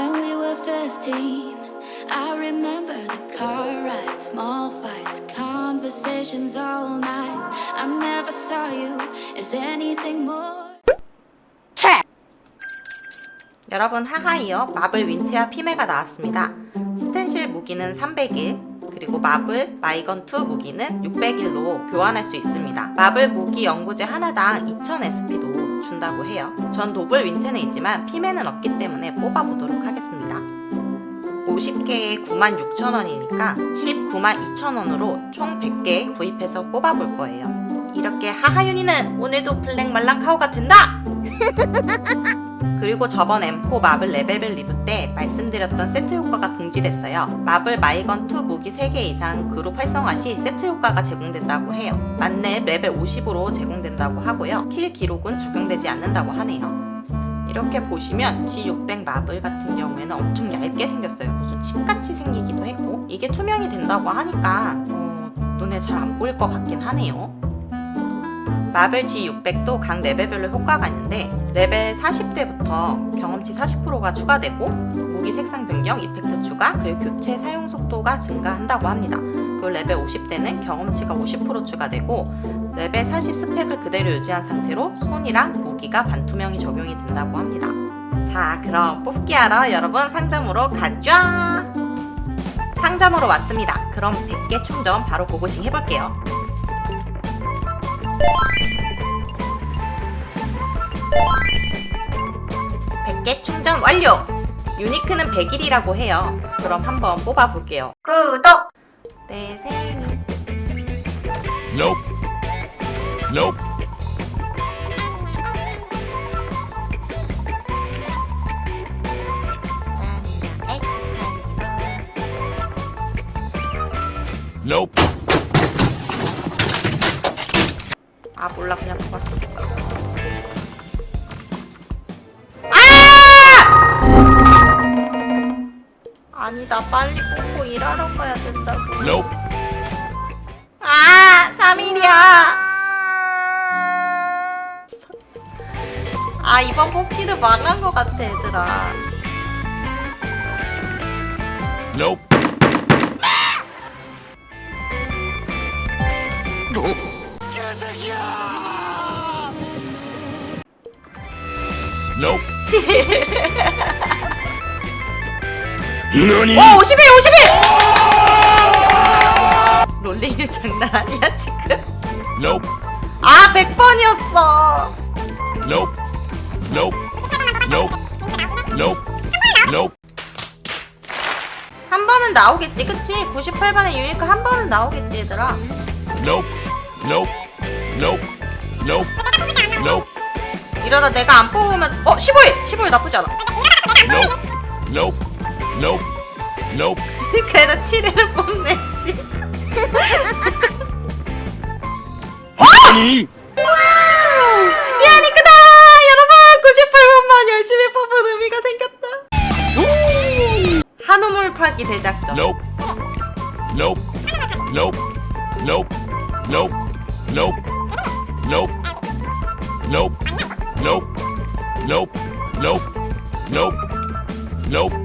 when we were 15. I remember the car rides, small fights, conversations all night. I never saw you as anything more. 여러분 하하이어 마블 윈치와 피메가 나왔습니다. 스텐실 무기는 300일 그리고 마블 마이건2 무기는 600일로 교환할 수 있습니다. 마블 무기 연구제 하나당 2000 SP도 준다고 해요. 전 도블 윈체는 있지만 피메는 없기 때문에 뽑아보도록 하겠습니다. 50개에 96,000원이니까 19만 2,000원으로 총 100개 구입해서 뽑아볼 거예요. 이렇게 하하윤이는 오늘도 블랙 말랑카오가 된다! 그리고 저번 M4 마블 레벨별 리뷰 때 말씀드렸던 세트 효과가 동지됐어요. 마블 마이건2 무기 3개 이상 그룹 활성화 시 세트 효과가 제공된다고 해요. 만렙 레벨 50으로 제공된다고 하고요. 킬 기록은 적용되지 않는다고 하네요. 이렇게 보시면 G600 마블 같은 경우에는 엄청 얇게 생겼어요. 무슨 칩같이 생기기도 했고 이게 투명이 된다고 하니까 어, 눈에 잘 안 보일 것 같긴 하네요. 마블 G600도 각 레벨별로 효과가 있는데 레벨 40대부터 경험치 40%가 추가되고 무기 색상 변경, 이펙트 추가, 그리고 교체 사용 속도가 증가한다고 합니다. 그리고 레벨 50대는 경험치가 50% 추가되고 레벨 40 스펙을 그대로 유지한 상태로 손이랑 무기가 반투명이 적용이 된다고 합니다. 자, 그럼 뽑기하러 여러분 상점으로 가자! 상점으로 왔습니다. 그럼 100개 충전 바로 고고싱 해볼게요. (100개) 충전 완료! 유니크는 100일이라고 해요. 그럼 한번 뽑아볼게요. 구독! 내 생일. Nope. Nope. Nope. 아 몰라 그냥 뽑았어. 아! 아니 나 빨리 뽑고 일하러 가야 된다고. 아 3일이야. 아 이번 뽑기도 망한 것 같아 얘들아. Nope. Nope. 7일. NANI? 오 51, 51! 롤레이즈 장난 아니야 지금? Nope. 아 100번이었어. Nope. Nope. Nope. Nope. Nope. 한 번은 나오겠지, 그치? 98번의 유니크 한 번은 나오겠지, 얘들아. Nope. Nope. Nope. Nope. Nope. 이러다 내가 안 뽑으면, 어, 15일! 15일 나쁘지 않아. Nope. Nope. Nope. Nope. 그래도 7일을 뽑네, 씨. NANI? 미아니크다! 여러분, 98번만 열심히 뽑은 의미가 생겼다. 한우물 파기 대작전. Nope. Nope. Nope. Nope. Nope. Nope. Nope. Nope. Nope. Nope. Nope. Nope. Nope.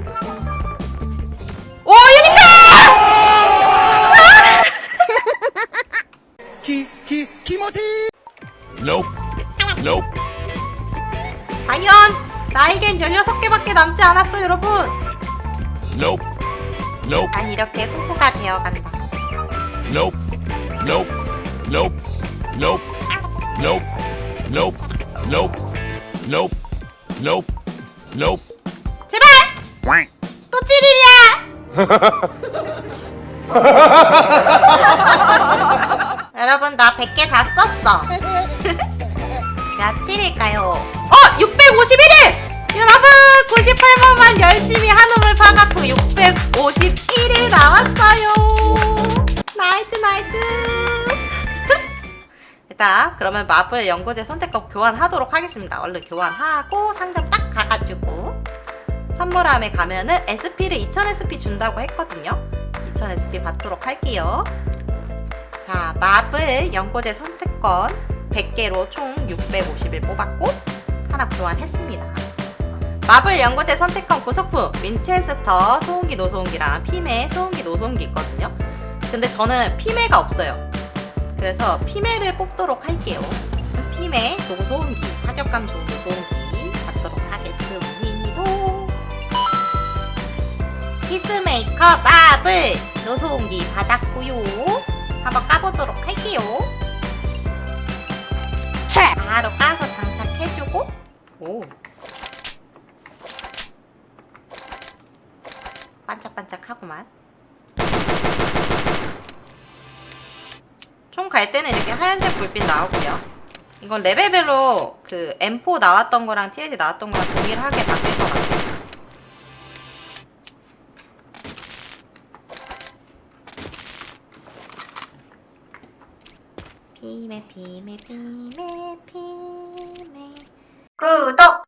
오, 유니크! 키, 키, 키모티! Nope. Nope. 과연, 나에겐 16개밖에 남지 않았어, 여러분. Nope. Nope. 난 이렇게 후보가 되어간다. Nope. Nope. Nope. Nope. Nope. Nope. Nope. Nope. Nope. Nope. 제발! 또 7일이야! 여러분, 나 100개 다 썼어. 며칠일까요? 어! 651일! 여러분, 98번만 열심히 한우물 파갖고 651일 나왔어요. 나이트, 나이트. 일단, 그러면 마블 연구제 선택권 교환하도록 하겠습니다. 얼른 교환하고 상점 딱 가가지고 선물함에 가면은 SP를 2000 SP 준다고 했거든요. 2000 SP 받도록 할게요. 자, 마블 연고제 선택권 100개로 총 650일 뽑았고 하나 교환했습니다. 마블 연구제 선택한 구속품 윈체스터 소음기 노소음기랑 피메 소음기 노소음기 있거든요. 근데 저는 피메가 없어요. 그래서 피메를 뽑도록 할게요. 피메 노소음기 타격감 좋은 노소음기 받도록 하겠습니다. 피스메이커 마블 노소음기 받았고요. 한번 까보도록 할게요. 바로 까서 장착해주고 오 반짝반짝하구만 총 갈 때는 이렇게 하얀색 불빛 나오고요. 이건 레벨별로 그 M4 나왔던 거랑 TLG 나왔던 거랑 동일하게 바뀔 것 같아요. 피메 피메 피메 피메 구독!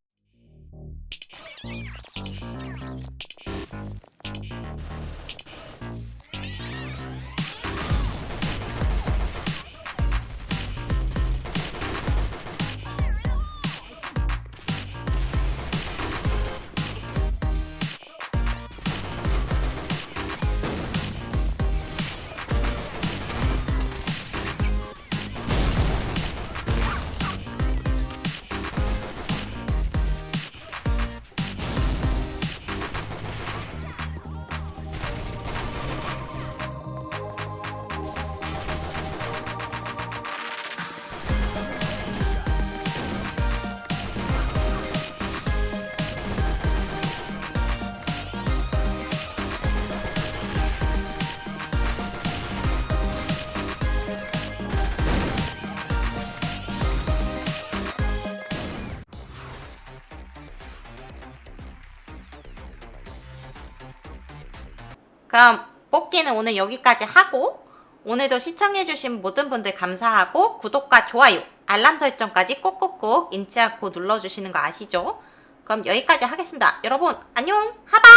그럼 뽑기는 오늘 여기까지 하고 오늘도 시청해주신 모든 분들 감사하고 구독과 좋아요, 알람 설정까지 꾹꾹꾹 잊지 않고 눌러주시는 거 아시죠? 그럼 여기까지 하겠습니다. 여러분 안녕 하바!